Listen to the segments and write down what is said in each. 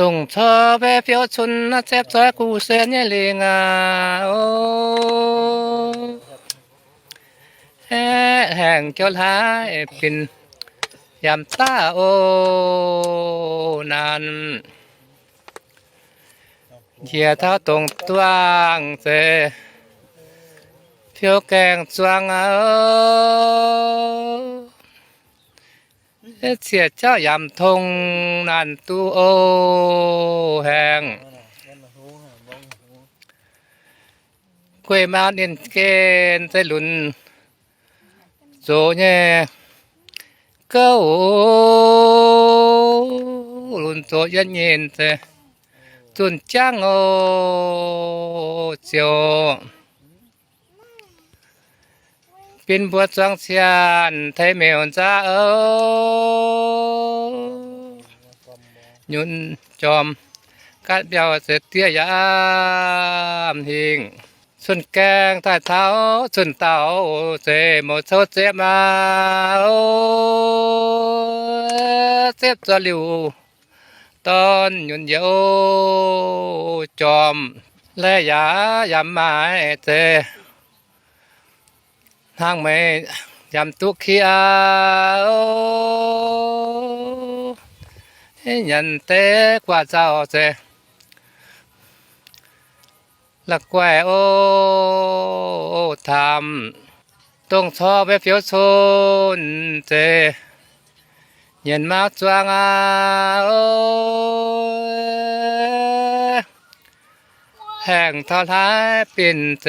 동첩의 표춘나 잽자 구세니 링아 행결하에 빈 얌따오 난 예타 동뚜앙세 표갱 쌍아 เอเสียเจ้ายำทงนันตูโอแหงกวยมาเนียนเกณฑ์ใจหลุนโจเน่เก้าหลุนโจยันเย็นเตจุนจ้างโอเจียว เป็นบวชสังเสียนไทยเมวจ้าเออยุนจอมกัดเบียวเสเตียยามหิงส่วนแกงใต้เท้าส่วนเต่าเจหมดโซเจมาโอ้เจ็บจะหลิวตอนหยุนเยาจอมและยายำไม้เจ ทางไม่ยำตุกเขียวยันเตกว่าเจ้าเจลักแกวโอทำต้องชอบไปเฟียวชนเจเย็นมาจวงอาโอแห่งทอท้ายปิ่นเจ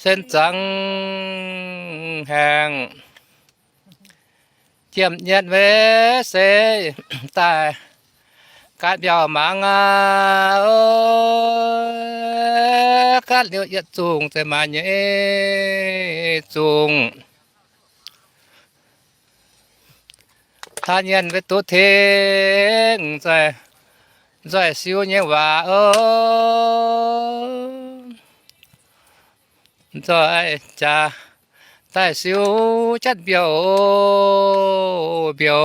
เส้นจังแหงเจียมเย็นเวเสตายกัดเดียวมังาเออกัดเลียวย็ดจุงแต่มาเยจุงทานเย็นเวตัวเทงใจใจซิวเนี่ยว่าเออ จะจะแต่สิวจัดเบียวเบียว